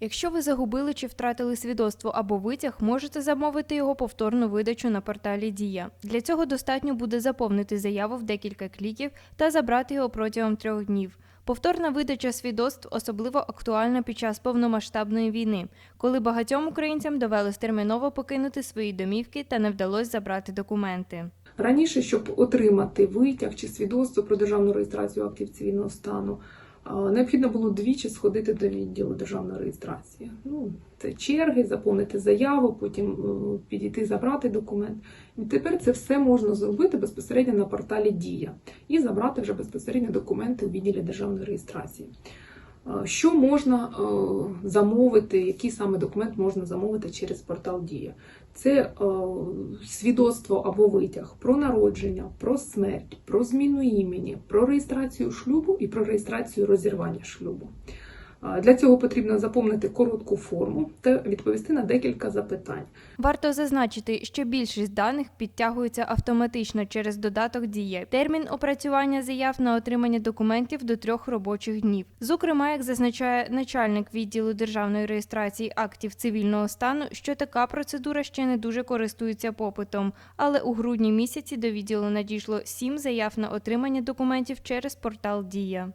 Якщо ви загубили чи втратили свідоцтво або витяг, можете замовити його повторну видачу на порталі Дія. Для цього достатньо буде заповнити заяву в декілька кліків та забрати його протягом трьох днів. Повторна видача свідоцтв особливо актуальна під час повномасштабної війни, коли багатьом українцям довелось терміново покинути свої домівки та не вдалося забрати документи. Раніше, щоб отримати витяг чи свідоцтво про державну реєстрацію актів цивільного стану, необхідно було двічі сходити до відділу державної реєстрації. Ну, це черги, заповнити заяву, потім е, підійти забрати документ. І тепер це все можна зробити безпосередньо на порталі Дія і забрати вже безпосередньо документи у відділі державної реєстрації. Е, Що можна е, замовити, який саме документ можна замовити через портал Дія? Це е, свідоцтво або витяг про народження, про смерть, про зміну імені, про реєстрацію шлюбу і про реєстрацію розірвання шлюбу. Для цього потрібно заповнити коротку форму та відповісти на декілька запитань. Варто зазначити, що більшість даних підтягується автоматично через додаток Дія. Термін опрацювання заяв на отримання документів до трьох робочих днів. Зокрема, як зазначає начальник відділу державної реєстрації актів цивільного стану, що така процедура ще не дуже користується попитом. Але у грудні місяці до відділу надійшло сім заяв на отримання документів через портал Дія.